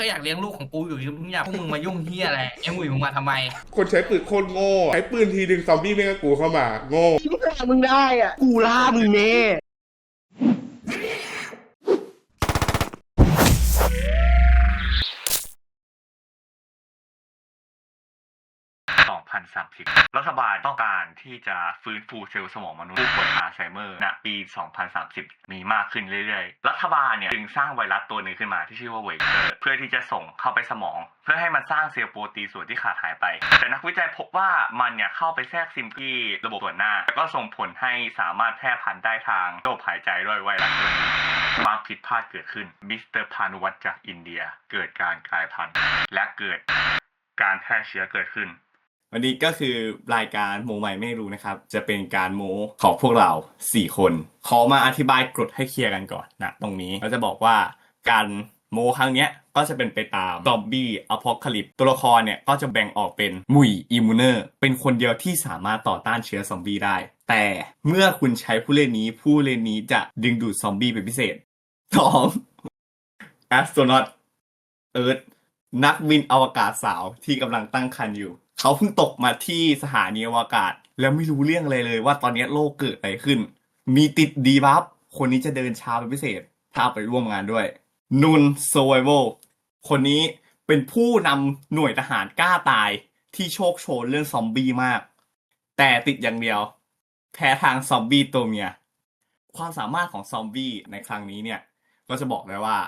ค่อยากเลี้ยงลูกของกูอยู่มึงอยากพวกมึงมายุ่งเฮียอะไรไอ้หมุยมึงมาทำไม คนใช้ปืนโคตรโง่ ใช้ปืนทีดึงซอมบี้ไม่ก็กูเข้ามา โง่มึงฆ่ามึงได้อะ กูล่ามึงแน่ 2030 รัฐบาลต้องการที่จะฟื้นฟูเซลล์สมองมนุษย์ผู้ป่วยอัลไซเมอร์ณปี 2030 มีมากขึ้นเรื่อยๆ รัฐบาลเนี่ยจึงสร้างไวรัสตัวหนึ่งขึ้นมาที่ชื่อว่าเวเกอร์เพื่อที่จะส่งเข้าไปสมอง เพื่อให้มันสร้างเซลล์โปรตีนส่วนที่ขาดหายไป แต่นักวิจัยพบว่ามันเนี่ยเข้าไปแทรกซึมที่ระบบส่วนหน้า แล้วก็ส่งผลให้สามารถแพร่พันธุ์ได้ทางระบบหายใจด้วยไวรัสตัวนี้ความผิดพลาดเกิดขึ้นมิสเตอร์พานุวัตจากอินเดีย เกิดการกลายพันธุ์และเกิดการแพร่เชื้อเกิดขึ้น วันนี้ก็คือรายการโมใหม่ไม่รู้นะครับ จะเป็นการโมของพวกเรา 4 คน ขอมาอธิบายกฎให้เคลียร์กันก่อนนะตรงนี้เราจะบอกว่าการโมครั้งเนี้ยก็จะเป็นไปตามซอมบี้อพอลคลิปตัวละครเนี่ยก็จะแบ่งออกเป็นมุยอิมูเนอร์เป็นคนเดียวที่สามารถต่อต้านเชื้อซอมบี้ได้ แต่เมื่อคุณใช้ผู้เล่นนี้ผู้เล่นนี้จะดึงดูดซอมบี้เป็นพิเศษสองแอสโตรนอตเอิร์ธนักบินอวกาศสาวที่กำลังตั้งครรภ์อยู่ เขาเพิ่งตกมาที่สถานีอวกาศ แล้วไม่รู้เรื่องอะไรเลยว่าตอนนี้โลกเกิดอะไรขึ้น มีติดดีบัฟคนนี้จะเดินช้าเป็นพิเศษ ถ้าไปร่วมงานด้วย นุนโซไวโวคนนี้เป็นผู้นำหน่วยทหารกล้าตายที่โชคโชนเรื่องซอมบี้มาก แต่ติดอย่างเดียว แพ้ทางซอมบี้ตัวเมีย ความสามารถของซอมบี้ในครั้งนี้เนี่ย ก็จะบอกเลยว่า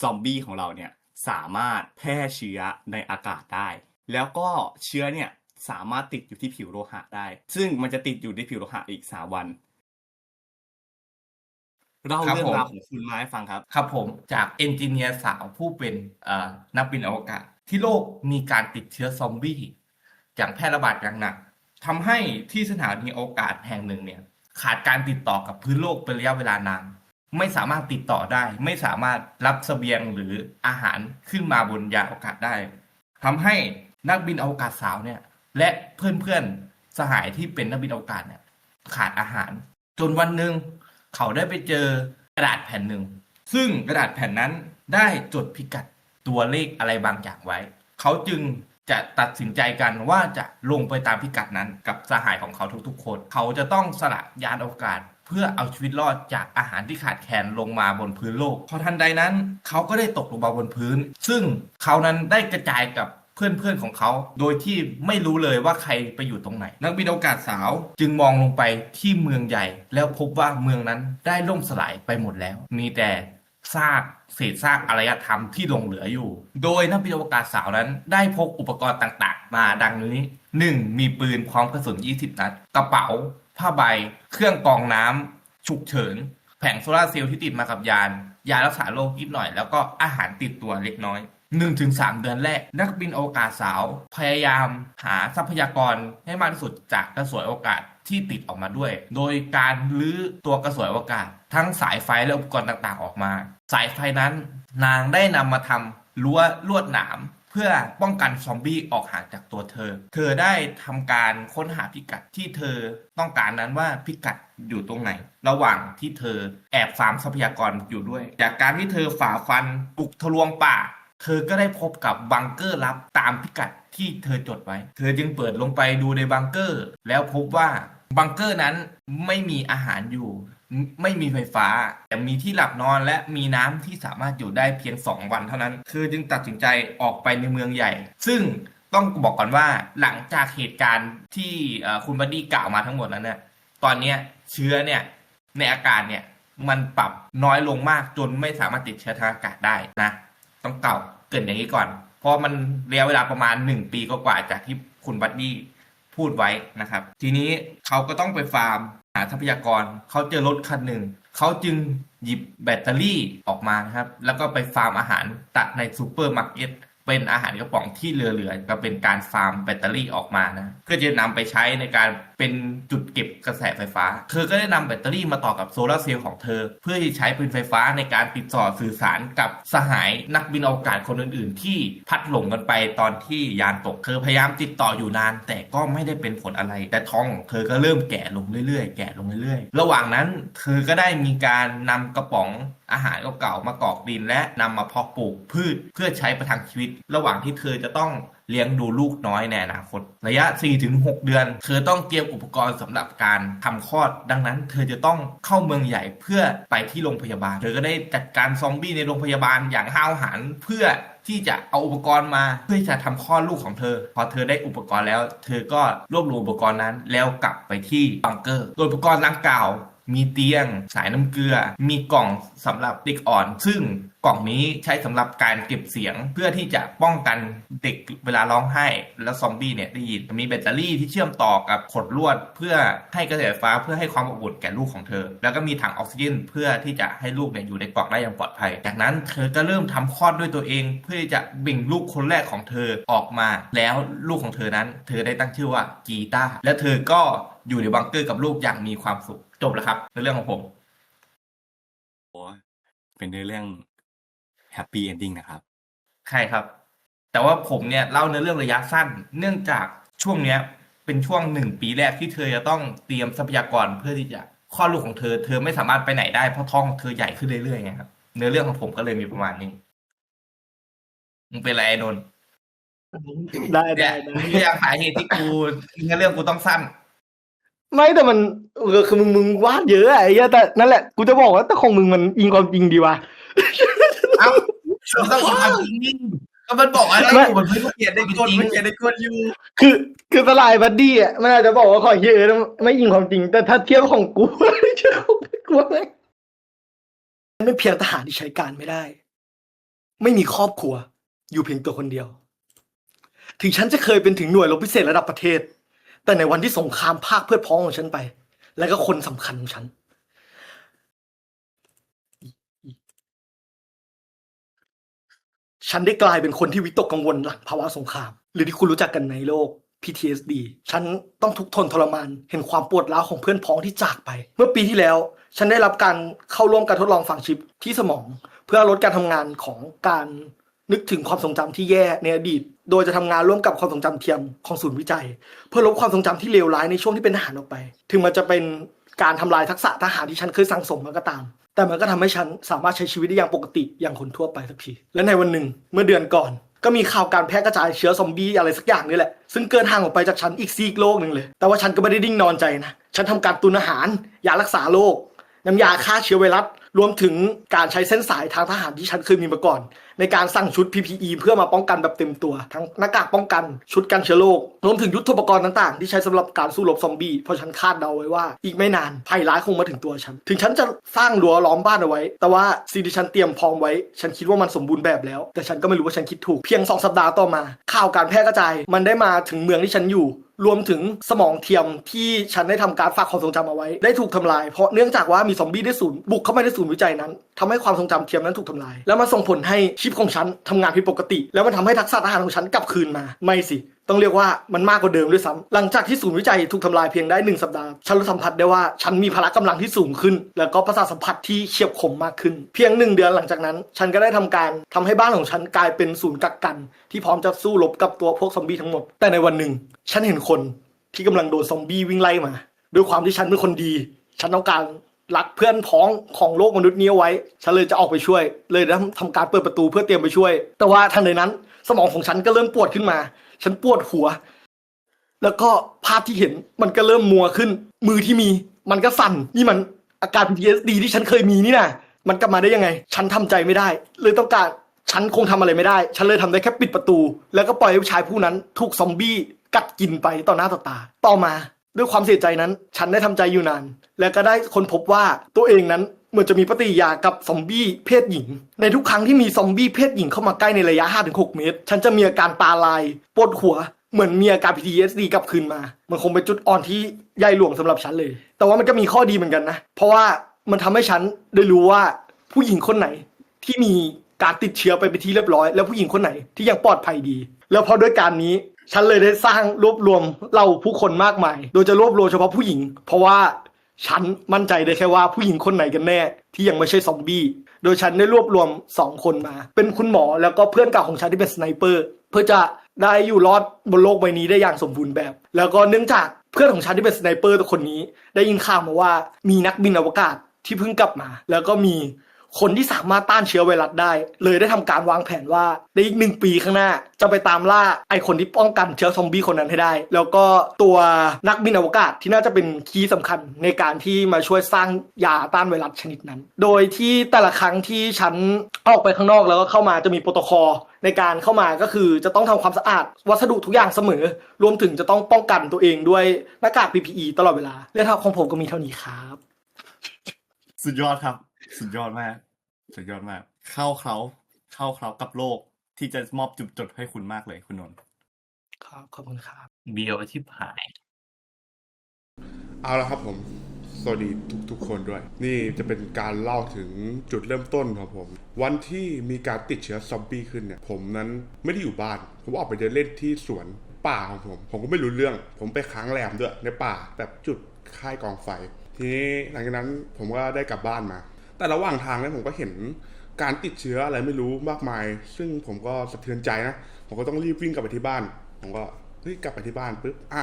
ซอมบี้ของเราเนี่ย สามารถแพร่เชื้อในอากาศได้ แล้วก็เชื้อเนี่ยสามารถติดอยู่ที่ผิวโลหะได้ ซึ่งมันจะติดอยู่ในผิวโลหะอีกสามวันเล่าเรื่องราวของคุณมาให้ฟังครับ ครับผมจากเอนจิเนียร์สาวผู้เป็นนักบินอวกาศ ที่โลกมีการติดเชื้อซอมบี้อย่างแพร่ระบาดอย่างหนักทำให้ที่สถานีอวกาศแห่งหนึ่งเนี่ย ขาดการติดต่อกับพื้นโลกเป็นระยะเวลานานไม่สามารถติดต่อได้ ไม่สามารถรับเสบียงหรืออาหารขึ้นมาบนยานอวกาศได้ทำให้ นักบินอวกาศสาวเนี่ย และเพื่อนๆสหายที่เป็นนักบินอวกาศเนี่ย ขาดอาหาร จนวันหนึ่งเขาได้ไปเจอกระดาษแผ่นหนึ่ง ซึ่งกระดาษแผ่นนั้นได้จดพิกัดตัวเลขอะไรบางอย่างไว้ เขาจึงจะตัดสินใจกันว่าจะลงไปตามพิกัดนั้นกับสหายของเขาทุกๆคน เขาจะต้องสละยานอวกาศ เพื่อเอาชีวิตรอดจากอาหารที่ขาดแคลนลงมาบนพื้นโลก พอทันใดนั้น เขาก็ได้ตกลงมาบนพื้น ซึ่งเขานั้นได้กระจายกับ เพื่อนๆของเขา โดยที่ไม่รู้เลยว่าใครไปอยู่ตรงไหน นักบินอวกาศสาว จึงมองลงไปที่เมืองใหญ่ แล้วพบว่าเมืองนั้นได้ล่มสลายไปหมดแล้ว มีแต่ซากเศษซากอารยธรรมที่หลงเหลืออยู่ โดยนักบินอวกาศสาวนั้น ได้พกอุปกรณ์ต่างๆ มาดังนี้ 1. มีปืนพร้อมกระสุน 20 นัด กระเป๋า ผ้าใบ เครื่องกรองน้ำฉุกเฉิน แผงโซลาเซลล์ที่ติดมากับยาน ยารักษาโรคนิดหน่อย แล้วก็อาหารติดตัวเล็กน้อย 1-3 เดือนแรก นักบินโอกาศสาว พยายามหาทรัพยากรให้มากที่สุดจากกระสวยโอกาศที่ติดออกมาด้วย โดยการลื้อตัวกระสวยโอกาศทั้งสายไฟและอุปกรณ์ต่างๆออกมา สายไฟนั้น นางได้นำมาทำรั้วลวดหนามเพื่อป้องกันซอมบี้ออกห่างจากตัวเธอ เธอได้ทำการค้นหาพิกัดที่เธอต้องการนั้นว่าพิกัดอยู่ตรงไหน ระหว่างที่เธอแอบฟาร์มทรัพยากรอยู่ด้วย จากการที่เธอฝ่าฟันบุกทะลวงป่า เธอก็ได้พบกับบังเกอร์ลับตามพิกัดที่เธอจดไว้ เธอจึงเปิดลงไปดูในบังเกอร์ แล้วพบว่าบังเกอร์นั้นไม่มีอาหารอยู่ ไม่มีไฟฟ้า แต่มีที่หลับนอนและมีน้ำที่สามารถอยู่ได้เพียง 2 วันเท่านั้น คือจึงตัดสินใจออกไปในเมืองใหญ่ ซึ่งต้องบอกก่อนว่าหลังจากเหตุการณ์ที่คุณบัดดี้กล่าวมาทั้งหมดนั้นเนี่ยตอนเนี้ยเชื้อเนี่ยในอากาศเนี่ยมันปรับน้อยลงมากจนไม่สามารถติดเชื้อทางอากาศได้นะ ต้องเก่าเกินอย่างนี้ก่อน เพราะมันระยะเวลาประมาณ 1 ปีก็กว่าจากที่คุณบัดดี้พูดไว้นะครับ ทีนี้เขาก็ต้องไปฟาร์มหาทรัพยากรเขาเจอรถคันหนึ่งเขาจึงหยิบแบตเตอรี่ออกมานะครับ แล้วก็ไปฟาร์มอาหารตัดในซูเปอร์มาร์เก็ตเป็นอาหารกระป๋องที่เหลือๆก็เป็นการฟาร์มแบตเตอรี่ออกมานะเพื่อจะนำไปใช้ในการเป็นจุดเก็บกระแสไฟฟ้า เธอก็ได้นำแบตเตอรี่มาต่อกับโซลาร์เซลล์ของเธอ เพื่อที่ใช้เป็นไฟฟ้าในการติดต่อสื่อสารกับสหายนักบินอวกาศคนอื่น ๆ ที่พัดหลงกันไปตอนที่ยานตก เธอพยายามติดต่ออยู่นาน แต่ก็ไม่ได้เป็นผลอะไร แต่ท้องของเธอก็เริ่มแก่ลงเรื่อย ๆ แก่ลงเรื่อย ๆ ระหว่างนั้นเธอก็ได้มีการนำกระป๋องอาหารเก่าๆมากรอกดินและนำมาเพาะปลูกพืชเพื่อใช้ประทังชีวิต ระหว่างที่เธอจะต้อง เลี้ยงดูลูกน้อยในอนาคต ระยะ 4-6 เดือน เธอต้องเตรียมอุปกรณ์สำหรับการทำคลอด ดังนั้น เธอจะต้องเข้าเมืองใหญ่เพื่อไปที่โรงพยาบาล เธอก็ได้จัดการซอมบี้ในโรงพยาบาลอย่างห้าวหาญเพื่อที่จะเอาอุปกรณ์มาเพื่อจะทำคลอดลูกของเธอ พอเธอได้อุปกรณ์แล้ว เธอก็รวบรวมอุปกรณ์นั้นแล้วกลับไปที่บังเกอร์ โดยอุปกรณ์ดังกล่าว มีเตียง สายน้ำเกลือ มีกล่องสำหรับเด็กอ่อน ซึ่งกล่องนี้ใช้สำหรับการเก็บเสียงเพื่อที่จะป้องกันเด็กเวลาร้องไห้ แล้วซอมบี้เนี่ยได้ยินมีแบตเตอรี่ที่เชื่อมต่อกับขดลวด เพื่อให้กระแสไฟฟ้าเพื่อให้ความอบอุ่นแก่ลูกของเธอ แล้วก็มีถังออกซิเจนเพื่อที่จะให้ลูกเนี่ยอยู่ในกล่องได้อย่างปลอดภัย จากนั้นเธอก็เริ่มทำคลอดด้วยตัวเอง เพื่อจะเบ่งลูกคนแรกของเธอออกมา แล้วลูกของเธอนั้น เธอได้ตั้งชื่อว่ากีตาร์และเธอก็อยู่ในบังเกอร์กับลูกอย่างมีความสุข จบแล้วครับในเรื่องของผมโอ้เป็นเรื่องแฮปปี้เอนดิ้งนะครับใช่ครับ แต่ว่าผมเนี่ยเล่าในอเรื่องระยะสั้น เนื่องจากช่วงเนี้ย เป็นช่วงหนึ่งปีแรกที่เธอจะต้องเตรียมทรัพยากรเพื่อที่จะคลอดลูกของเธอ เธอไม่สามารถไปไหนได้เพราะท้องของเธอใหญ่ขึ้นเรื่อยๆไงครับเนื้อเรื่องของผมก็เลยมีประมาณนี้มึงเป็นไรไอ้นนท์ได้เนี่ได้ยได้นี่ยังสาเหตุที่กูเนื้อเรื่องกูต้องสั้น ไม่แต่มันเออคือมึงมึงวาดเยอะอะไอ้เหี้ยแต่นั่นแหละกูจะบอกว่าแต่ของมึงมันอิงความจริงดีว่ะ เอ้ามันต้องอีกความจริงก็มันบอกอะไรอยู่มันไม่ต้องเขียนได้จริงมันเขียนได้กวนอยู่คือคือสลายบัดดี้อะมันอาจจะบอกว่าของเยอะนะไม่อิงความจริง แต่ถ้าเทียบของกูเทียบของกูไม่ไม่เพียงทหารที่ใช้การไม่ได้ ไม่มีครอบครัว อยู่เพียงตัวคนเดียว ถึงฉันจะเคยเป็นถึงหน่วยรบพิเศษระดับประเทศ แต่ในวันที่สงครามภาคเพื่อพ้องของฉันไป และก็คนสำคัญของฉัน ฉันได้กลายเป็นคนที่วิตกกังวลหลังภาวะสงคราม หรือที่คุณรู้จักกันในโลก PTSD ฉันต้องทุกข์ทนทรมาน เห็นความปวดร้าวของเพื่อนพ้องที่จากไป เมื่อปีที่แล้ว ฉันได้รับการเข้าร่วมการทดลองฝังชิปที่สมอง เพื่อลดการทำงานของการนึกถึงความทรงจำที่แย่ในอดีต โดยจะทำงานร่วมกับความทรงจำเทียมของศูนย์วิจัย เพื่อลบความทรงจำที่เลวร้ายในช่วงที่เป็นทหารออกไป ถึงมันจะเป็นการทำลายทักษะทหารที่ฉันเคยสั่งสมมาก็ตาม แต่มันก็ทำให้ฉันสามารถใช้ชีวิตได้อย่างปกติอย่างคนทั่วไปสักที และในวันหนึ่งเมื่อเดือนก่อน ก็มีข่าวการแพร่กระจายเชื้อซอมบี้อะไรสักอย่างนี่แหละ ซึ่งเกินห่างออกไปจากฉันอีกซีกโลกหนึ่งเลย แต่ว่าฉันก็ไม่ได้ดิ้งนอนใจนะ ฉันทำการตุนอาหารยารักษาโรคน้ำยาฆ่าเชื้อไวรัสรวมถึงการใช้เส้นสายทางทหารที่ฉันเคยมีมาก่อน ในการสั่งชุด PPE เพื่อมาป้องกันแบบเต็มตัว ทั้งหน้ากากป้องกันชุดกันเชื้อโรครวมถึงยุทธปกรณ์ต่างๆ ที่ใช้สำหรับการสู้รบซอมบี้เพราะฉันคาดเดาไว้ว่า อีกไม่นานภัยร้ายคงมาถึงตัวฉัน ถึงฉันจะสร้างรั้วล้อมบ้านเอาไว้ แต่ว่าสิ่งที่ฉันเตรียมพร้อมไว้ ฉันคิดว่ามันสมบูรณ์แบบแล้ว แต่ฉันก็ไม่รู้ว่าฉันคิดถูกเพียงสองสัปดาห์ต่อมา ข่าวการแพร่กระจายมันได้มาถึงเมืองที่ฉันอยู่รวมถึงสมองเทียมที่ฉันได้ทำการฝากความทรงจำเอาไว้ ได้ถูกทำลายเพราะเนื่องจากว่ามีซอมบี้ได้ศูนย์บุกเข้ามาในศูนย์วิจัยนั้นทำให้ความทรงจำเทียมนั้นถูกทำลาย แล้วมันส่งผลให้ชิปของฉันทำงานผิดปกติ แล้วมันทำให้ทักษะทหารของฉันกลับคืนมาไม่สิ ต้องเรียกว่ามันมากกว่าเดิมด้วยซ้ำหลังจากที่ศูนย์วิจัยถูกทำลายเพียงได้หนึ่งสัปดาห์ ฉันรู้สัมผัสได้ว่าฉันมีพละกำลังที่สูงขึ้น แล้วก็ประสาทสัมผัสที่เฉียบคมมากขึ้น เพียงหนึ่งเดือนหลังจากนั้น ฉันก็ได้ทำการทำให้บ้านของฉันกลายเป็นศูนย์กักกัน ที่พร้อมจะสู้รบกับตัวพวกซอมบี้ทั้งหมด แต่ในวันหนึ่ง ฉันเห็นคนที่กำลังโดนซอมบี้วิ่งไล่มา ด้วยความที่ฉันเป็นคนดี ฉันต้องการรักเพื่อนพ้องของโลกมนุษย์นี้เอาไว้ ฉันเลยจะออกไปช่วย เลยทำการเปิดประตูเพื่อเตรียมไปช่วย แต่ว่าทันใดนั้น สมองของฉันก็เริ่มปวดขึ้นมา ฉันปวดหัว แล้วก็ภาพที่เห็นมันก็เริ่มมัวขึ้น มือที่มี มันก็สั่นนี่มันอาการ PTSD ที่ฉันเคยมีนี่นะมันกลับมาได้ยังไง ฉันทำใจไม่ได้ เลยต้องการฉันคงทำอะไรไม่ได้ ฉันเลยทำได้แค่ปิดประตู แล้วก็ปล่อยให้ชายผู้นั้นถูกซอมบี้กัดกินไปต่อหน้าต่อตา ต่อมา ด้วยความเสียใจนั้น ฉันได้ทำใจอยู่นาน แล้วก็ได้ค้นพบว่าตัวเองนั้น เหมือนจะมีปฏิยากับซอมบี้เพศหญิง ในทุกครั้งที่มีซอมบี้เพศหญิงเข้ามาใกล้ในระยะ 5-6 เมตร ฉันจะมีอาการตาลายปวดหัวเหมือนมีอาการ PTSD กลับคืนมา มันคงเป็นจุดอ่อนที่ใหญ่หลวงสำหรับฉันเลย แต่ว่ามันก็มีข้อดีเหมือนกันนะ เพราะว่ามันทำให้ฉันได้รู้ว่าผู้หญิงคนไหนที่มีการติดเชื้อไปเป็นที่เรียบร้อย แล้วผู้หญิงคนไหนที่ยังปลอดภัยดี แล้วพอด้วยการนี้ฉันเลยได้สร้างรวบรวมเราผู้คนมากมาย โดยจะรวบรวมเฉพาะผู้หญิง เพราะว่า ฉันมั่นใจได้แค่ว่าผู้หญิงคนไหนกันแน่ ที่ยังไม่ใช่ซอมบี้ โดยฉันได้รวบรวมสองคนมา เป็นคุณหมอแล้วก็เพื่อนเก่าของฉันที่เป็นสไนเปอร์ เพื่อจะได้อยู่รอดบนโลกใบนี้ได้อย่างสมบูรณ์แบบ แล้วก็เนื่องจากเพื่อนของฉันที่เป็นสไนเปอร์ตัวคนนี้ ได้ยินข่าวมาว่ามีนักบินอวกาศที่เพิ่งกลับมา แล้วก็มี คนที่สามารถต้านเชื้อไวรัสได้ เลยได้ทำการวางแผนว่าในอีกหนึ่งปีข้างหน้า จะไปตามล่าไอคนที่ป้องกันเชื้อซอมบี้คนนั้นให้ได้ แล้วก็ตัวนักบินอวกาศที่น่าจะเป็นคีย์สำคัญในการที่มาช่วยสร้างยาต้านไวรัสชนิดนั้น โดยที่แต่ละครั้งที่ฉันออกไปข้างนอกแล้วก็เข้ามาจะมีโปรโตคอลในการเข้ามาก็คือจะต้องทำความสะอาดวัสดุทุกอย่างเสมอ รวมถึงจะต้องป้องกันตัวเองด้วยหน้ากาก PPE ตลอดเวลาเรื่องราของผมก็มีเท่านี้ครับ สุดยอดครับ สุดยอดมาก สุดยอดมาก เข้าเขาเข้าเขากับโลกที่จะมอบจุดจดให้คุณมากเลยคุณนนท์ครับขอบคุณครับเบียวชิบหาย เอาละครับผม สวัสดีทุกทุกๆคนด้วย นี่จะเป็นการเล่าถึงจุดเริ่มต้นของผม วันที่มีการติดเชื้อซอมบี้ขึ้นเนี่ย ผมนั้นไม่ได้อยู่บ้าน ผมออกไปเดินเล่นที่สวนป่าของผม ผมก็ไม่รู้เรื่อง ผมไปค้างแรมด้วยในป่าแบบจุดค่ายกองไฟ ทีนี้หลังจากนั้นผมก็ได้กลับบ้านมา แต่ระหว่างทางเนี่ยผมก็เห็นการติดเชื้ออะไรไม่รู้มากมาย ซึ่งผมก็สะเทือนใจนะ ผมก็ต้องรีบวิ่งกลับไปที่บ้าน ผมก็เฮ้ยกลับไปที่บ้านปุ๊บอะ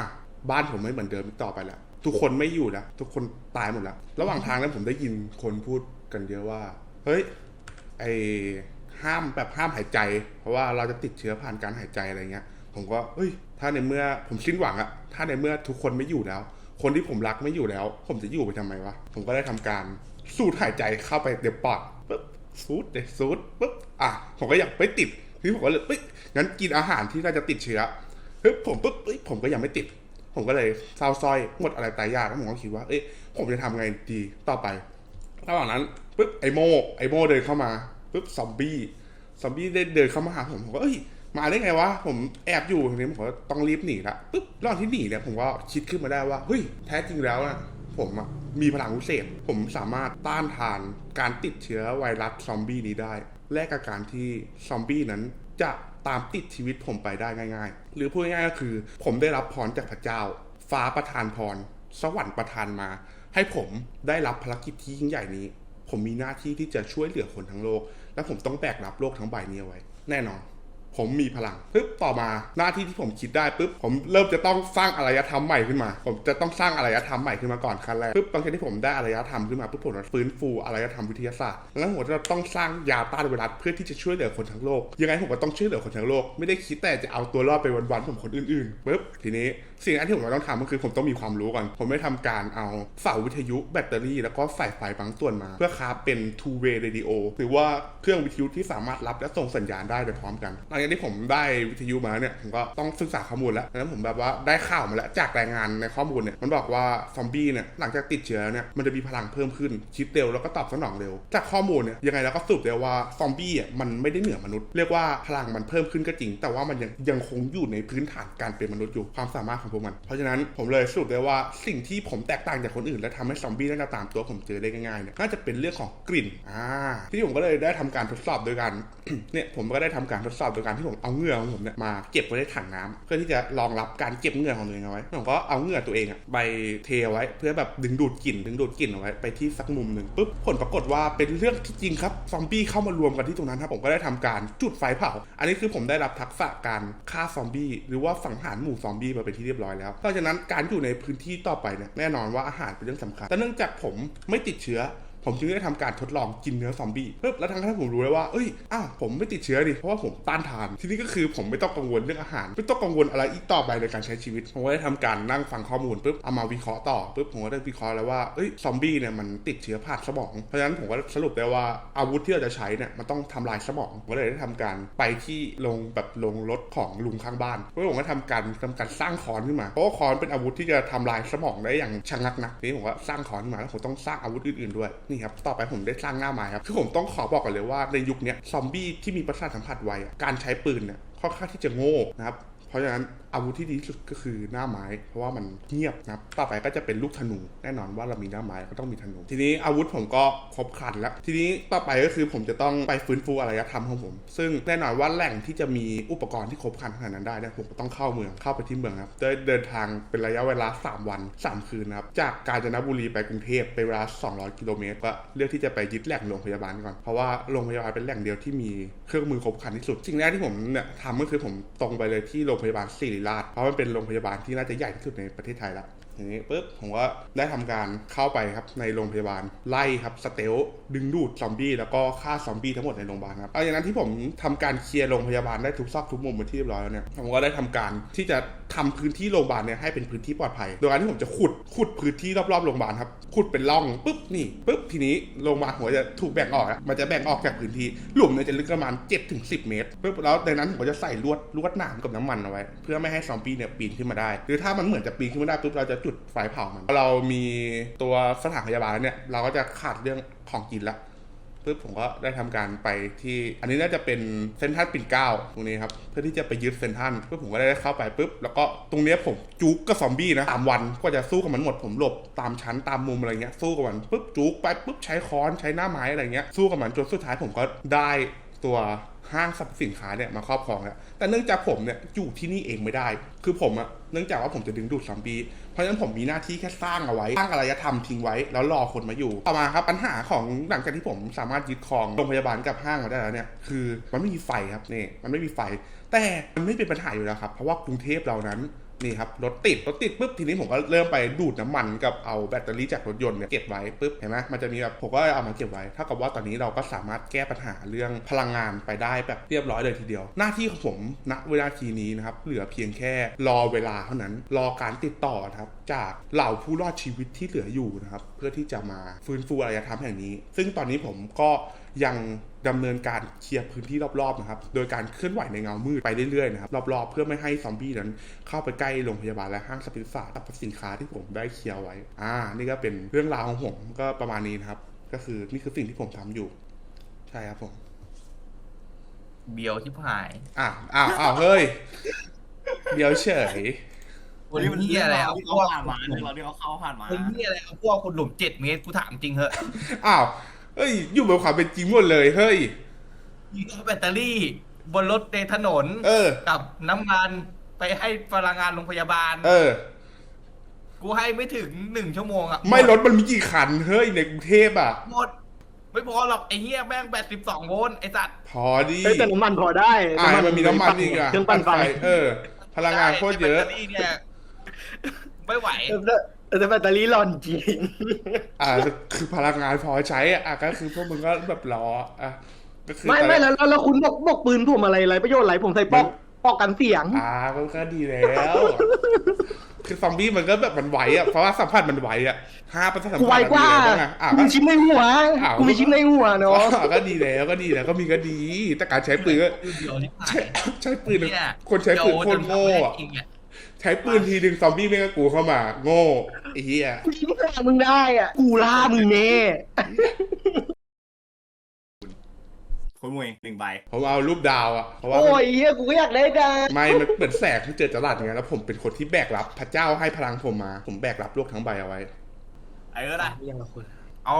บ้านผมไม่เหมือนเดิมต่อไปแล้วทุกคนไม่อยู่แล้วทุกคนตายหมดแล้ว ระหว่างทางนั้นผมได้ยินคนพูดกันเยอะว่า เฮ้ยไอห้ามแบบห้ามหายใจ เพราะว่าเราจะติดเชื้อผ่านการหายใจอะไรเงี้ย ผมก็เฮ้ย ถ้าในเมื่อผมสิ้นหวังอะถ้าในเมื่อทุกคนไม่อยู่แล้ว คนที่ผมรักไม่อยู่แล้ว ผมจะอยู่ไปทำไมวะผมก็ได้ทำการ สูดหายใจเข้าไปเดี๋ยวปอดปุ๊บสูดเดี๋ยวสูดปุ๊บอะผมก็อยากไม่ติดทีนี้ผมก็เลยเฮ้ยงั้นกินอาหารที่น่าจะติดเชื้อเฮ้ยผมปุ๊บเอ้ยผมก็ยังไม่ติด ผมก็เลยเศร้าซอยหมดอะไรตายยากแล้วผมก็คิดว่า เอ้ยผมจะทำไงดีต่อไประหว่างนั้นปุ๊บไอโมไอโมเดินเข้ามาปุ๊บซอมบี้ซอมบี้ได้เดินเข้ามาหาผมผมก็เอ้ยมาได้ไงวะผมแอบอยู่ทีนี้ผมก็ต้องรีบหนีละปุ๊บระหว่างที่หนีเนี่ยผมก็คิดขึ้นมาได้ว่าเฮ้ยแท้จริงแล้วนะ ผมอะมีพลังพิเศษ ผมสามารถต้านทานการติดเชื้อไวรัสซอมบี้นี้ได้ แลกกับการที่ซอมบี้นั้นจะตามติดชีวิตผมไปได้ง่าย ๆ หรือพูดง่ายๆก็คือ ผมได้รับพรจากพระเจ้า ฟ้าประทานพร สวรรค์ประทานมา ให้ผมได้รับภารกิจที่ยิ่งใหญ่นี้ ผมมีหน้าที่ที่จะช่วยเหลือคนทั้งโลก และผมต้องแบกรับโลกทั้งใบนี้ไว้ แน่นอน ผมมีพลังปึ๊บต่อมาหน้าที่ที่ผมคิดได้ปึ๊บผมเริ่มจะต้องสร้างอารยธรรมใหม่ขึ้นมา ผมจะต้องสร้างอารยธรรมใหม่ขึ้นมาก่อนขั้นแรกปึ๊บตอนที่ผมได้อารยธรรมขึ้นมาปึ๊บผมฟื้นฟูอารยธรรมวิทยาศาสตร์ แล้วผมจะต้องสร้างยาต้านไวรัสเพื่อที่จะช่วยเหลือคนทั้งโลก ยังไงผมก็ต้องช่วยเหลือคนทั้งโลกไม่ได้คิดแต่จะเอาตัวรอดไปวันๆผมคนอื่นๆปึ๊บทีนี้สิ่งที่ผมต้องทำก็คือผมต้องมีความรู้ก่อน ผมไม่ทำการเอาเสาวิทยุแบตเตอรี่ แล้วก็สายไฟบางส่วนมา เพื่อคราเป็น two way radio หรือว่าเครื่องวิทยุที่สามารถรับและส่งสัญญาณได้ไปพร้อมกันหลังจากที่ผมได้วิทยุมาเนี่ยผมก็ต้องศึกษาข้อมูลแล้วดังนั้นผมแบบว่าได้ข่าวมาแล้วจากรายงานในข้อมูลเนี่ยมันบอกว่าซอมบี้เนี่ยหลังจากติดเชื้อเนี่ยมันจะมีพลังเพิ่มขึ้นคิดเร็วแล้วก็ตอบสนองเร็ว จากข้อมูลเนี่ยยังไงแล้วก็สรุปได้ว่าซอมบี้อะมันไม่ได้เหนือมนุษย์ เรียกว่าพลังมันเพิ่มขึ้นก็จริง แต่ว่ามันยังยังคงอยู่ในพื้นฐานการเป็นมนุษย์อยู่ความสามารถของพวกมันเพราะฉะนั้นผมเลยสรุปได้ว่าสิ่งที่ผมแตกต่างจากคนอื่น และทำให้ซอมบี้น่าจะตามตัวผมเจอได้ง่ายๆเนี่ยน่าจะเป็นเรื่องของกลิ่นอ่าที่ผมก็เลยได้ทำการทดสอบโดยการเนี่ยผมก็ได้ทำการทดสอบโดยการที่ผมเอาเหงื่อของผมเนี่ยมาเก็บไว้ในถังน้ำเพื่อที่จะรองรับการเก็บเหงื่อของตัวเองเอาไว้ผมก็เอาเหงื่อตัวเองอะไปเทไว้เพื่อแบบดึงดูดกลิ่นดึงดูดกลิ่นเอาไว้ไปที่สักมุมหนึ่งปุ๊บผลปรากฏว่าเป็นเรื่องที่จริงครับซอมบี้เข้ามารวมกันที่ตรงนั้นครับผมก็ได้ทำการจุดไฟเผา อันนี้คือผมได้รับทักษะการฆ่าซอมบี้หรือว่าสังหารหมู่ซอมบี้มาเป็นที่เรียบร้อยแล้วเพราะฉะนั้นการอยู่ในพื้นที่ต่อไปเนี่ยแน่นอนว่าอาหารเป็นเรื่องสำคัญแต่เนื่องจากผมไม่ติดเชื้อ ผมจึงได้ทำการทดลองกินเนื้อซอมบี้ปึ๊บแล้วทั้งที่ผมรู้แล้วว่าเอ้ยอ้าวผมไม่ติดเชื้อดิเพราะว่าผมต้านทาน ทีนี้ก็คือผมไม่ต้องกังวลเรื่องอาหาร ไม่ต้องกังวลอะไรอีกต่อไปในการใช้ชีวิตผมก็ได้ทำการนั่งฟังข้อมูลปุ๊บเอามาวิเคราะห์ต่อปุ๊บผมก็ได้วิเคราะห์แล้วว่าเอ้ยซอมบี้เนี่ยมันติดเชื้อผ่านสมองเพราะฉะนั้นผมก็สรุปได้ว่าอาวุธที่เราจะใช้เนี่ยมันต้องทำลายสมองผมก็เลยได้ทำการไปที่ลงแบบลงรถของลุงข้างบ้านเพื่อผมก็ทำการทำการสร้างคอนขึ้นมาเพราะว่าคอนเป็นอาวุธที่จะทำลายสมองได้อย่างชะงักนะทีนี้ผมก็สร้างคอนขึ้นมาแล้วผมต้องสร้างอาวุธอื่นๆด้วยนี่ครับ ต่อไปผมได้สร้างหน้าไม้ครับ คือผมต้องขอบอกก่อนเลยว่าในยุคนี้ซอมบี้ที่มีประสาทสัมผัสไวการใช้ปืนเนี่ยค่อนข้างที่จะโง่นะครับ เพราะฉะนั้น อาวุธที่ดีที่สุดก็คือหน้าไม้ เพราะว่ามันเงียบนะต่อไปก็จะเป็นลูกธนู แน่นอนว่าเรามีหน้าไม้ก็ต้องมีธนู ทีนี้อาวุธผมก็ครบครันแล้ว ทีนี้ต่อไปก็คือผมจะต้องไปฟื้นฟูอารยธรรมของผม ซึ่งแน่นอนว่าแหล่งที่จะมีอุปกรณ์ที่ครบครันขนาดนั้นได้เนี่ยผมก็ต้องเข้าเมืองเข้าไปที่เมืองครับเดินทางเป็นระยะเวลา 3 วัน 3 คืนนะครับจากกาญจนบุรีไปกรุงเทพเป็นเวลา 200 กิโลเมตรก็เลือกที่จะไปยึดแหล่งโรงพยาบาลก่อนเพราะว่าโรงพยาบาลเป็นแหล่งเดียวที่มีเครื่องมือครบครันที่สุดสิ่งแรกที่ผมเนี่ยทำก็คือผมตรงไปเลยที่โรงพยาบาลศิริราช เพราะมันเป็นโรงพยาบาลที่น่าจะใหญ่ที่สุดในประเทศไทยละทีนี้ปุ๊บผมก็ได้ทำการเข้าไปครับในโรงพยาบาลไล่ครับสเตลดึงดูดซอมบี้แล้วก็ฆ่าซอมบี้ทั้งหมดในโรงพยาบาลครับเอาอย่างนั้นที่ผมทำการเคลียร์โรงพยาบาลได้ทุกซอกทุกมุมเป็นที่เรียบร้อยแล้วเนี่ยผมก็ได้ทำการที่จะทำพื้นที่โรงพยาบาลเนี่ยให้เป็นพื้นที่ปลอดภัย โดยการที่ผมจะขุดขุดพื้นที่รอบๆโรงพยาบาลครับขุดเป็นร่องปุ๊บนี่ปุ๊บทีนี้โรงพยาบาลหัวจะถูกแบ่งออกมันจะแบ่งออกจากพื้นที่หลุมเนี่ยจะลึกประมาณ7ถึง10 เมตรปุ๊บแล้วในนั้นผมจะใส่ลวดลวดหนามกับน้ำมันเอาไว้ เพื่อไม่ให้ซอมบี้เนี่ยปีนขึ้นมาได้ หรือถ้ามันเหมือนจะปีนขึ้นมาได้ปุ๊บเราจะจุดไฟเผามัน เรามีตัวสถานพยาบาลเนี่ยเราก็จะขาดเรื่องของกินละปุ๊บผมก็ได้ทำการไปที่ อันนี้น่าจะเป็นเซนทันปิ่นเก้าตรงนี้ครับ เพื่อที่จะไปยึดเซนทันปุ๊บผมก็ได้เข้าไปปุ๊บ แล้วก็ตรงเนี้ยผมจุกกับซอมบี้นะสามวันก็จะสู้กับมันหมดผมหลบตามชั้นตามมุมอะไรเงี้ยสู้กับมันปุ๊บจุกไปปุ๊บใช้ค้อนใช้หน้าไม้อะไรเงี้ยสู้กับมันจนสุดท้ายผมก็ได้ ตัวห้างสรรพสินค้าเนี่ยมาครอบครองแล้วแต่เนื่องจากผมเนี่ยอยู่ที่นี่เองไม่ได้ คือผมอะเนื่องจากว่าผมจะดึงดูดซอมบี้เพราะฉะนั้นผมมีหน้าที่แค่สร้างเอาไว้สร้างอารยธรรมทิ้งไว้แล้วรอคนมาอยู่ต่อมาครับปัญหาของหลังจากที่ผมสามารถยึดครองโรงพยาบาลกับห้างมาได้แล้วเนี่ยคือมันไม่มีไฟครับนี่มันไม่มีไฟ แต่มันไม่เป็นปัญหาอยู่แล้วครับเพราะว่ากรุงเทพเรานั้น นี่ครับรถติดรถติดปุ๊บทีนี้ผมก็เริ่มไปดูดน้ำมันกับเอาแบตเตอรี่จากรถยนต์เนี่ยเก็บไว้ปุ๊บเห็นไหมมันจะมีแบบผมก็เอามาเก็บไว้เท่ากับว่าตอนนี้เราก็สามารถแก้ปัญหาเรื่องพลังงานไปได้แบบเรียบร้อยเลยทีเดียว หน้าที่ของผมณเวลาทีนี้นะครับเหลือเพียงแค่รอเวลาเท่านั้นรอการติดต่อครับจากเหล่าผู้รอดชีวิตที่เหลืออยู่นะครับเพื่อที่จะมาฟื้นฟูอารยธรรมแห่งนี้ ซึ่งตอนนี้ผมก็ ยังดำเนินการเคลียร์พื้นที่รอบๆนะครับ โดยการเคลื่อนไหวในเงามืดไปเรื่อยๆนะครับ รอบๆ เพื่อไม่ให้ซอมบี้นั้น เข้าไปใกล้โรงพยาบาลและห้างสรรพสินค้าสรรพสินค้าที่ผมได้เคลียร์ไว้ อ่า นี่ก็เป็นเรื่องราวของผมก็ประมาณนี้นะครับ ก็คือนี่คือสิ่งที่ผมทำอยู่ ใช่ครับผม เบียวที่ผายอ่าอ้าวอ้าวเฮ้ยเดี๋ยวเฉยคนเหี้ยอะไรเอาที่พเขาวกผ่านมาเรื่องเราที่เขาเข้าผ่านมาคนเหี้ยอะไรเอาพวกคนหลุมเจ็ดเมตรกูถามจริงเหอะ อ้าว เฮ้ย อยู่บนความเป็นจริงหมดเลย เฮ้ยยิงเอาแบตเตอรี่บนรถในถนนเออ กับน้ำมันไปให้พลังงานโรงพยาบาล เออ กูให้ไม่ถึงหนึ่งชั่วโมงอะไม่รถมันมีกี่คันเฮ้ยในกรุงเทพอะ หมด ไม่พอหรอกไอ้เหี้ยแม่งแบตสิบสองโวลต์ไอ้สัตว์ พอดีเอ้ยแต่น้ำมันพอได้อ่ามันมีน้ำมันอีกอะเครื่องปั่นไฟเออ พลังงานโคตรเยอะ แบตตรี่เนี่ย ไม่ไหวแต่ แต่แบตเตอรี่หล่อนจริง อ่าคือพลังงานพอใช้อะอะก็คือพวกมึงก็แบบรออะก็คือไม่ตอนไม่แรกแล้วแล้วแล้วคุณบอกบอกปืนผมอะไรไรประโยชน์อะไรผมใส่ปอกปอกกันเสียง อ่าก็ก็ดีแล้ว คือซอมบี้มันก็แบบมันไหวอะเพราะว่าสัมผัสมันไหวอะห้าประสาทสัมกูผัไวสกว่ามันมีอะไรบ้างอะอะกูมีชิปในหัวอ้าวกูมีชิปในหัวเนาะก็ก็ดีแล้วก็ดีแล้วก็มีก็ดี แต่การใช้ปืนก็เดียวที่ผ่าใช้นใช้ปืนเนี่ยคนใช้ปืนโคตรโง่อะจริงๆอะ ใช้ปืนทีหนึ่งซอมบี้ไม่ก็กูเข้ามา โง่ไอ้เหี้ยกูยิงฆ่ามึงได้อะ กูล่ามึงแน่คุณมวยหนึ่งใบผมเอารูปดาวอะเพราะว่าโอ้มันยเฮียกูก็อยากได้ดาไม่มันเหมือนแสงที่เจอจรัสไงแล้วผมเป็นคนที่แบกรับ พระเจ้าให้พลังผมมา ผมแบกรับโลกทั้งใบเอาไว้เออละยังละคนเอา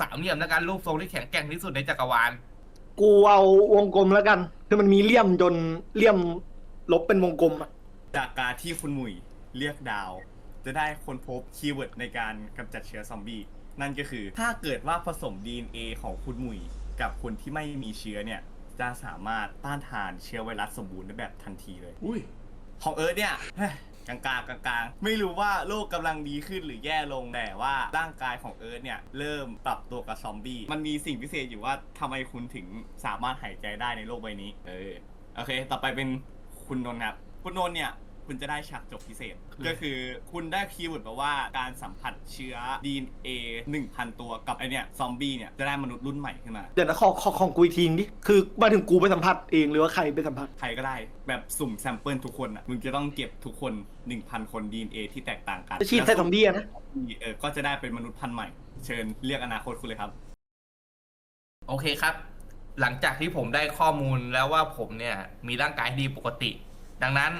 สามเหลี่ยมในการรูปทรงที่แข็งแกร่งที่สุดในจักรวาลกูเอาวงกลมแล้วกัน คือมันมีเหลี่ยมจนเหลี่ยมลบเป็นวงกลมอะ จากการที่คุณหมุยเรียกดาว จะได้ค้นพบคีย์เวิร์ดในการกำจัดเชื้อซอมบี้นั่นก็คือถ้าเกิดว่าผสม DNA ของคุณหมุยกับคนที่ไม่มีเชื้อเนี่ย จะสามารถต้านทานเชื้อไวรัสสมบูรณ์ได้แบบทันทีเลย อุ้ย ของเอิร์ธเนี่ยเฮ้ยกลางๆกลางๆไม่รู้ว่าโลกกำลังดีขึ้นหรือแย่ลงแต่ว่าร่างกายของเอิร์ธเนี่ย เริ่มปรับตัวกับซอมบี้มันมีสิ่งพิเศษอยู่ว่าทำไมคุณถึงสามารถหายใจได้ในโลกใบนี้ เออโอเค ต่อไปเป็นคุณนนท์ครับคุณนนท์เนี่ย คุณจะได้ฉากจบพิเศษ ก็คือคุณได้คีย์เวิร์ดมาว่าการสัมผัสเชื้อ DNA 1,000 ตัวกับไอเนี่ยซอมบี้เนี่ยจะได้มนุษย์รุ่นใหม่ขึ้นมา เดี๋ยวนะขอขอของกูอีกทีดิคือมาถึงกูไปสัมผัสเองหรือว่าใครไปสัมผัสใครก็ได้แบบสุ่มแซมเปิลทุกคนอะมึงจะต้องเก็บทุกคน 1,000 คน DNA ที่แตกต่างกันจะฉีดใส่ซอมบี้อะนะเออก็จะได้เป็นมนุษย์พันธุ์ใหม่ เชิญเรียกอนาคตคุณเลยครับ โอเคครับ หลังจากที่ผมได้ข้อมูลแล้วว่าผมเนี่ยมีร่างกายที่ดีปกติ ดังนั้น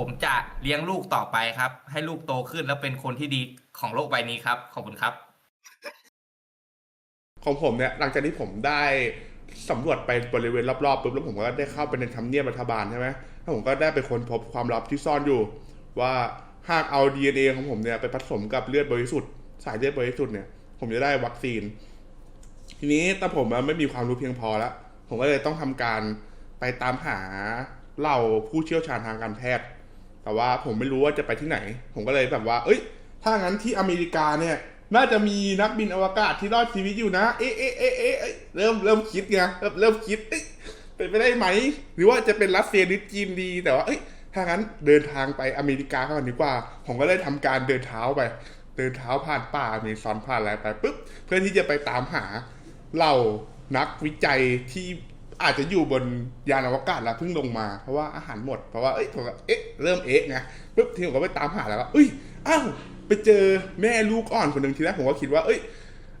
ผมจะเลี้ยงลูกต่อไปครับ ให้ลูกโตขึ้นแล้วเป็นคนที่ดีของโลกใบนี้ครับ ขอบคุณครับ ของผมเนี่ยหลังจากที่ผมได้สำรวจไปบริเวณรอบๆปุ๊บแล้วผมก็ได้เข้าไปในทำเนียบรัฐบาลใช่ไหมแล้วผมก็ได้ไปค้นพบความลับที่ซ่อนอยู่ ว่าหากเอา DNA ของผมเนี่ยไปผสมกับเลือดบริสุทธิ์สายเลือดบริสุทธิ์เนี่ย ผมจะได้วัคซีน ทีนี้แต่ผมไม่มีความรู้เพียงพอแล้วผมก็เลยต้องทำการไปตามหาเหล่าผู้เชี่ยวชาญทางการแพทย์ แต่ว่าผมไม่รู้ว่าจะไปที่ไหน ผมก็เลยแบบว่า เอ้ย ถ้างั้นที่อเมริกาเนี่ย น่าจะมีนักบินอวกาศที่รอดชีวิตอยู่นะ เอ๊ะเอ๊ะเอ๊ะเอ๊ะเริ่มเริ่มคิดไงเริ่มเริ่มคิดเอ๊ะเป็นไปได้ไหม หรือว่าจะเป็นรัสเซียหรือจีนดี แต่ว่าเอ้ยถ้างั้นเดินทางไปอเมริกาก่อนดีกว่า ผมก็เลยทำการเดินเท้าไป เดินเท้าผ่านป่าอเมซอนผ่านอะไรไปปุ๊บ เพื่อที่จะไปตามหาเหล่านักวิจัยที่ อาจจะอยู่บนยานอวกาศแล้วเพิ่งลงมาเพราะว่าอาหารหมดเพราะว่าเอ้ยผมก็เอ๊ะเริ่มเอ๊ะไงปุ๊บทีผมก็ไปตามหาแล้วก็เอ้ยอ้าวไปเจอแม่ลูกอ่อนคนหนึ่งทีแรกผมก็คิดว่า เอ้ย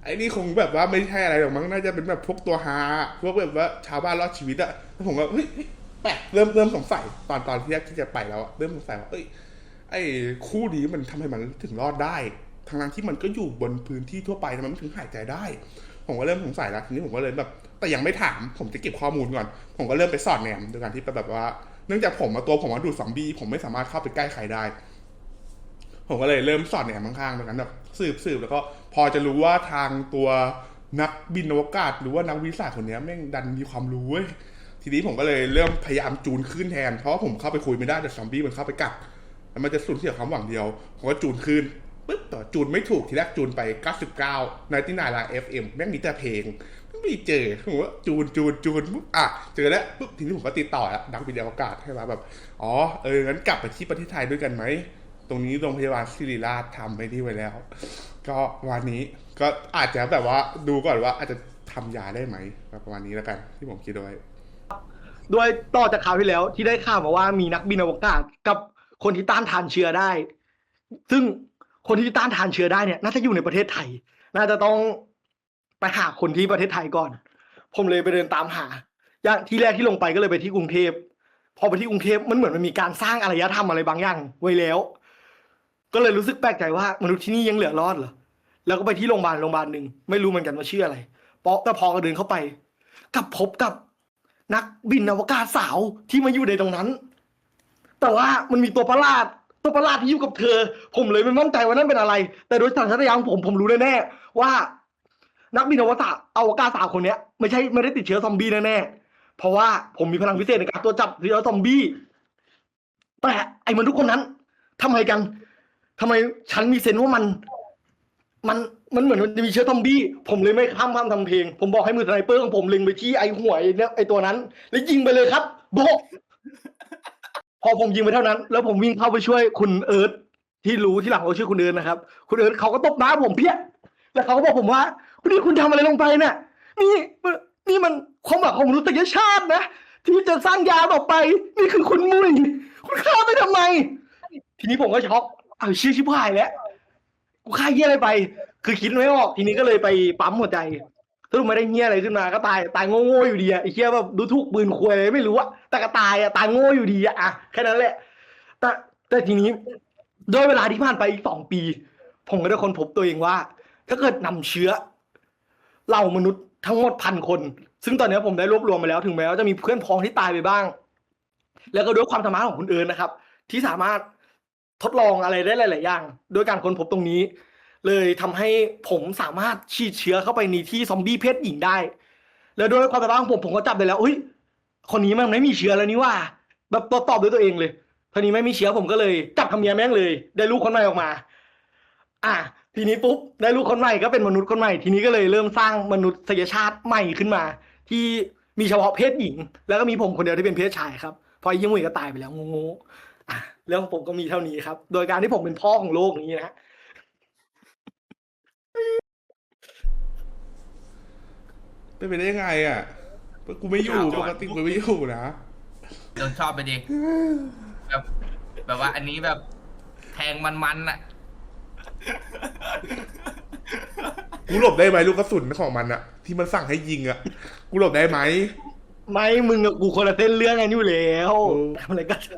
ไอ้นี่คงแบบว่าไม่ใช่อะไรหรอกมั้งน่าจะเป็นแบบพวกตัวฮาพวกแบบว่าชาวบ้านรอดชีวิตอะแล้วผมก็เฮ้ยแปลกเริ่มเริ่มสงสัยตอนตอนที่แรกที่จะไปแล้วเริ่มสงสัยว่าเอ้ยไอ้คู่นี้มันทำไมมันถึงรอดได้ทั้งที่มันก็อยู่บนพื้นที่ทั่วไปทำไมมันถึงหายใจได้ ผมก็เริ่มสงสัยแล้วทีนี้ผมก็เลยแบบ แต่ยังไม่ถามผมจะเก็บข้อมูลก่อน ผมก็เริ่มไปสอดแนมโดยการที่แบบว่า เนื่องจากผมอะตัวผมอะดูดซอมบี้ผมไม่สามารถเข้าไปใกล้ใครได้ ผมก็เลยเริ่มสอดแนมข้างๆตรงนั้นแบบสืบสืบแล้วก็พอจะรู้ว่าทางตัวนักบินอวกาศ หรือว่านักวิทยาศาสตร์คนนี้แม่งดันมีความรู้เว้ยทีนี้ผมก็เลยเริ่มพยายามจูนขึ้นแทนเพราะผมเข้าไปคุยไม่ได้แต่ซอมบี้มันเข้าไปกัดแล้วมันจะสูญเสียความหวังเดียวผมก็จูนขึ้นปึ๊บต่อจูนไม่ถูกทีแรกจูนไป 99ในที่นายลา FM แม่งมีแต่เพลง ไม่เจอผมว่าจูนจูนจูนปุ๊บอะเจอแล้วปุ๊บทีนี้ผมก็ติดต่อแล้วนักบินอวกาศให้มาแบบอ๋อเอองั้นกลับไปที่ประเทศไทยด้วยกันไหมตรงนี้โรงพยาบาลศิริราชทำไปที่ไว้แล้ว ก็วันนี้ก็อาจจะแบบว่าดูก่อนว่าอาจจะทำยาได้ไหมประมาณนี้แล้วกัน ที่ผมคิดเอาไว้โดยต่อจากคราวที่แล้วที่ได้ข่าวมาว่ามีนักบินอวกาศกับคนที่ต้านทานเชื้อได้ ซึ่งคนที่ต้านทานเชื้อได้เนี่ย น่าจะอยู่ในประเทศไทย น่าจะต้อง ไปหาคนที่ประเทศไทยก่อน ผมเลยไปเดินตามหาอย่างที่แรกที่ลงไปก็เลยไปที่กรุงเทพพอไปที่กรุงเทพมันเหมือนมันมีการสร้างอารยธรรมอะไรบางอย่างไว้แล้ว ก็เลยรู้สึกแปลกใจว่ามนุษย์ที่นี่ยังเหลือรอดเหรอแล้วก็ไปที่โรงพยาบาลโรงพยาบาลหนึ่งไม่รู้เหมือนกันว่าชื่ออะไรเพราะแต่พอก็เดินเข้าไปกับพบกับนักบินอวกาศสาวที่มาอยู่ในตรงนั้น แต่ว่ามันมีตัวประหลาดตัวประหลาดที่อยู่กับเธอ ผมเลยไม่มั่นใจว่านั่นเป็นอะไร แต่โดยสัญชาตญาณของผมผมรู้แน่ๆว่า นักบินอวกาศอวกาศสาวคนเนี้ยไม่ใช่ไม่ได้ติดเชื้อซอมบี้แน่ๆเพราะว่าผมมีพลังพิเศษในการตัวจับเชื้อซอมบี้แต่ไอ้มนุษย์คนนั้นทำไมกันทำไมฉันมีเซนส์ว่ามัน มันมันเหมือนมันจะมีเชื้อซอมบี้ผมเลยไม่ข้ามข้ามทำเพลง ผมบอกให้มือสไนเปอร์ของผมเล็งไปที่ไอ้หวยเนี่ยไอ้ตัวนั้น แล้วยิงไปเลยครับโบะพอผมยิงไปเท่านั้น แล้วผมวิ่งเข้าไปช่วยคุณเอิร์ธที่รู้ที่หลังเขาชื่อคุณเอิร์ธนะครับ คุณเอิร์ธเขาก็ตบหน้าผมเพี้ยแล้วเขาก็บอกผมว่า คุณนี่คุณทำอะไรลงไปเนี่ยนี่นี่มันความหวังของมนุษยชาตินะที่จะสร้างยาต่อไป นี่คือคุณมุ้ยคุณฆ่าไปทำไม ทีนี้ผมก็ช็อกเอาชื่อชิบหายแล้วกูฆ่าเหี้ยอะไรไป คือคิดไม่ออก ทีนี้ก็เลยไปปั๊มหัวใจสรุปไม่ได้เหี้ยอะไรขึ้นมาก็ตายตายโง่ๆอยู่ดีอะไอ้เหี้ยแบบดูถูกปืนควยอะไรไม่รู้อะแต่ก็ตายอะตายโง่อยู่ดีอะอะแค่นั้นแหละ แต่แต่ทีนี้ด้วยเวลาที่ผ่านไปอีกสองปี ผมก็ได้คนพบตัวเองว่า ถ้าเกิดนำเชื้อ เหล่ามนุษย์ทั้งหมดพันคน ซึ่งตอนนี้ผมได้รวบรวมมาแล้วถึงแม้ว่าจะมีเพื่อนพ้องที่ตายไปบ้าง แล้วก็ด้วยความสามารถของคุณเอิญนะครับ ที่สามารถทดลองอะไรได้หลาย ๆ อย่าง โดยการค้นพบตรงนี้ เลยทำให้ผมสามารถฉีดเชื้อเข้าไปในที่ซอมบี้เพศหญิงได้ แล้วด้วยความสามารถของผมผมก็จับได้แล้วอุ้ยคนนี้มันไม่มีเชื้อแล้วนี่ว่า แบบตอบด้วยตัวเองเลยทีนี้ไม่มีเชื้อผมก็เลยจับทำเมียแม่งเลย ได้ลูกคนใหม่ออกมา อะ ทีนี้ปุ๊บได้ลูกคนใหม่ก็เป็นมนุษย์คนใหม่ ทีนี้ก็เลยเริ่มสร้างมนุษยชาติใหม่ขึ้นมา ที่มีเฉพาะเพศหญิง แล้วก็มีผมคนเดียวที่เป็นเพศชายครับเพอยิ่งมุยก็ตายไปแล้วงงๆอะเรื่องของผมก็มีเท่านี้ครับ โดยการที่ผมเป็นพ่อของโลกนี้นะฮะเป็นไปได้ยังไงอะกูไม่อยู่ปกติกูไม่อยู่นะโดนชอบไปดิแบบแบบว่าอันนี้แบบแทงมันๆน่ะ กูหลบได้ไหมลูกกระสุนของมันอะที่มันสั่งให้ยิงอะกูหลบได้ไหมไม่มึงกับกูคนละเส้นเรื่องกันอยู่แล้วโอ้ทำอะไรก็ได้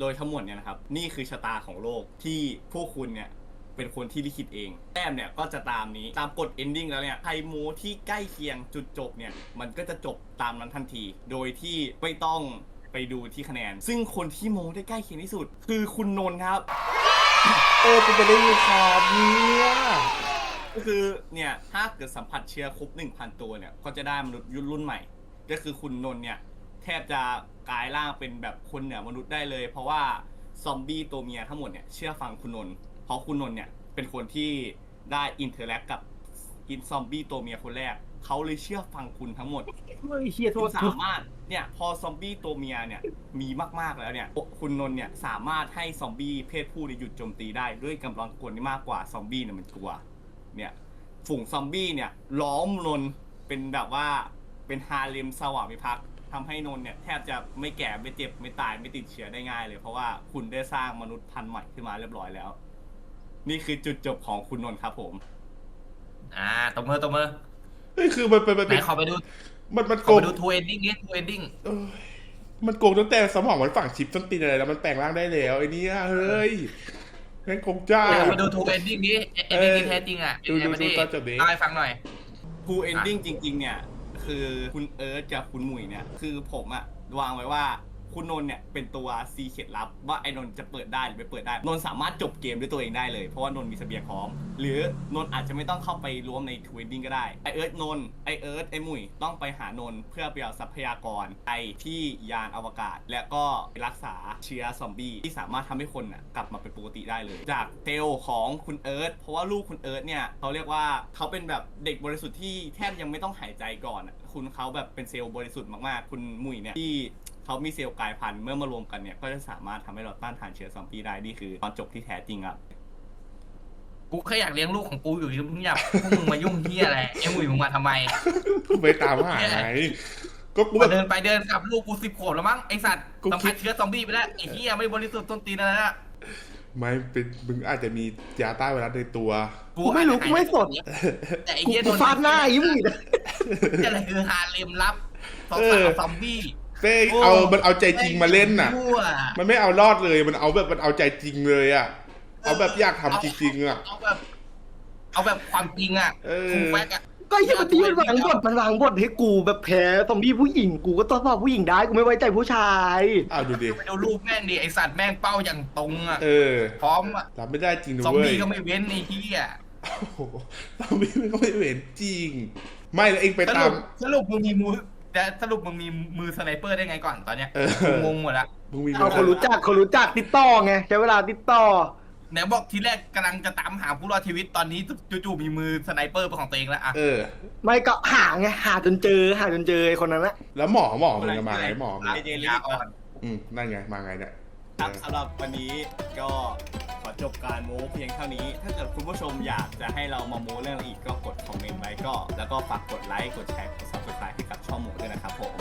โดยทั้งหมดเนี่ยนะครับ นี่คือชะตาของโลกที่พวกคุณเนี่ยเป็นคนที่ลิขิตเอง แต้มเนี่ยก็จะตามนี้ตามกฎ ending แล้วเนี่ยใครโมที่ใกล้เคียงจุดจบเนี่ย มันก็จะจบตามนั้นทันที โดยที่ไม่ต้องไปดูที่คะแนน ซึ่งคนที่โมได้ใกล้เคียงที่สุด คือคุณนนท์ครับ เออเป็นไปได้ยังครับเนี่ยก็คือเนี่ยถ้าเกิดสัมผัสเชื้อครบ1,000ตัวเนี่ยก็จะได้มนุษย์ยุครุ่นใหม่ ก็คือคุณนนท์เนี่ยแทบจะกลายร่างเป็นแบบคนเหนือมนุษย์ได้เลย เพราะว่าซอมบี้ตัวเมียทั้งหมดเนี่ยเชื่อฟังคุณนนท์เพราะคุณนนท์เนี่ยเป็นคนที่ได้อินเทอร์แลกกับอินซอมบี้ตัวเมียคนแรก เขาเลยเชื่อฟังคุณทั้งหมดเฮ้ยเฮียโทคุษณสามารถเนี่ยพอซอมบี้ตัวเมียเนี่ยมีมากๆแล้วเนี่ยคุณนนท์เนี่ยสามารถให้ซอมบี้เพศผู้เนี่ยหยุดโจมตีได้ด้วยกำลังคนที่มากกว่าซอมบี้เนี่ยมันกลัว เนี่ยฝูงซอมบี้เนี่ยล้อมนนท์เป็นแบบว่าเป็นฮาเลมสวามิภักดิ์ทำให้นนท์เนี่ยแทบจะไม่แก่ไม่เจ็บไม่ตายไม่ติดเชื้อได้ง่ายเลยเพราะว่าคุณได้สร้างมนุษย์พันธุ์ใหม่ขึ้นมาเรียบร้อยแล้ว นี่คือจุดจบของคุณนนท์ครับผม อ่าตบมือตบมือ เฮ้ยคือมันเป็นมันไหนเป็นขอไปดูมันมันขโกองไปดูทูเอนดิ้งนี้ทูเอนดิ้งเอ้ยมันโกงตั้งแต่สมองมันฝังชิปต้นตีนอะไรแล้วมันแปลงร่างได้แล้วไอ้เนี่ยเฮ้ยแม่งโกงจ้าขอไปดูทูเอนดิ้งนี้เอนดิ้งที่แท้จริงอะดูดูเป็นไงดูตอนจบดิ เล่าให้ฟังหน่อยฟูเอนดิ้งจริง ๆ เนี่ย คือคุณเอิร์ธกับคุณหมุยเนี่ย คือผมอะวางไว้ว่า คุณนนท์เนี่ยเป็นตัวซีเค็ดลับว่าไอ้นนท์จะเปิดได้หรือไม่เปิดได้ นนท์สามารถจบเกมด้วยตัวเองได้เลย เพราะว่านนท์มีเสบียงพร้อม หรือนนท์อาจจะไม่ต้องเข้าไปร่วมในทูเอนดิ้งก็ได้ ไอเอิร์ธนนท์ไอเอิร์ธไอมุยต้องไปหานนท์เพื่อไปเอาทรัพยากรไปที่ยานอวกาศ และก็รักษาเชื้อซอมบี้ที่สามารถทำให้คนน่ะกลับมาเป็นปกติได้เลย จากเซลของคุณเอิร์ธเพราะว่าลูกคุณเอิร์ธเนี่ยเขาเรียกว่าเขาเป็นแบบเด็กบริสุทธิ์ที่แทบยังไม่ต้องหายใจก่อนอะคุณเขาแบบเป็นเซลล์บริสุทธิ์มากๆ คุณมุยเนี่ยที่ เขามีเซลล์กลายพันธุ์เมื่อมารวมกันเนี่ยก็จะสามารถทำให้เราต้านทานเชื้อซอมบี้ได้นี่คือตอนจบที่แท้จริงครับ กูแค่อยากเลี้ยงลูกของกูอยู่ที่มึงอยากพวกมึงมายุ่งเฮียอะไรไอ้หมุยมึงมาทำไมไปตามหาไงก็กูแบมาบเดินไปเดินกลับลูกกูสิบขวบแล้วมั้งไอสัตว์กูสัมคิผัด สเชื้อซอมบี้ไปแล้วไอ้เฮียไม่บริสุทธิ์ต้นตีนอะไรละไม่เป็นมึงอาจจะมียาต้านไวรัสในตัว กูไม่รู้กูไม่สน แต่ไอ้กูเฮียโดกูนฟาดหน้าไอ้หมุยนะจะอะไรคือฮาเลมลับสาวเออๆซอมบี้ เต้เอามันเอาใจจริงมาเล่นน่ะทั่วมันไม่เอารอดเลยมันเอาแบบมันเอาใจจริงเลยอะเอาแบบอยากทำจริงๆอะ เอาแบบ เอาแบบความจริงอะเออทูแฟกอะก็ไอ้เหี้ยมันตีมันวางบทมันวางบทให้กูแบบแพ้ซอมบี้ผู้หญิงกูก็ต้องตอบผู้หญิงได้กูไม่ไว้ใจผู้ชาย อ้าวดูดิไปดูรูปแม่งดิไอสัตว์แม่งเป้าอย่างตรงอะเออพร้อมอะรับไม่ได้จริงนะซอมเว้ย บี้ก็ไม่เว้นไอ้เฮียโอ้โหซอมบี้มันก็ไม่เห็นจริง ไม่แล้วเองไปสตารุม ปสรุปมึงมีมือ แต่สรุปมึงมีมือสไนเปอร์ได้ไงก่อนตอนเนี้ยเออ กูงงหมดละมึงมีเอาคนรู้จักคนรู้จักติดต่อไงใช้เวลาติดต่อไหนบอกทีแรกกำลังจะตามหาผู้รอดชีวิตตอนนี้จู่ๆมีมือสไนเปอร์เป็นของตัวเองแล้วอะเออ ไม่ก็หาไงหาจนเจอหาจนเจอไอ้คนนั้นนะแล้วหมอหมอมึงจะมาไงหมอมึง ไอเจลิยาสอ่อน อืมนั่นไง มาไงเนี่ย ครับสำหรับวันนี้ก็ขอจบการโม้เพียงเท่านี้ ถ้าเกิดคุณผู้ชมอยากจะให้เรามาโม้เรื่องอะไรอีกก็กดคอมเมนต์ไว้ก็ แล้วก็ฝากกดไลค์กดแชร์กด subscribe ให้กับช่องโม้ด้วยนะครับผม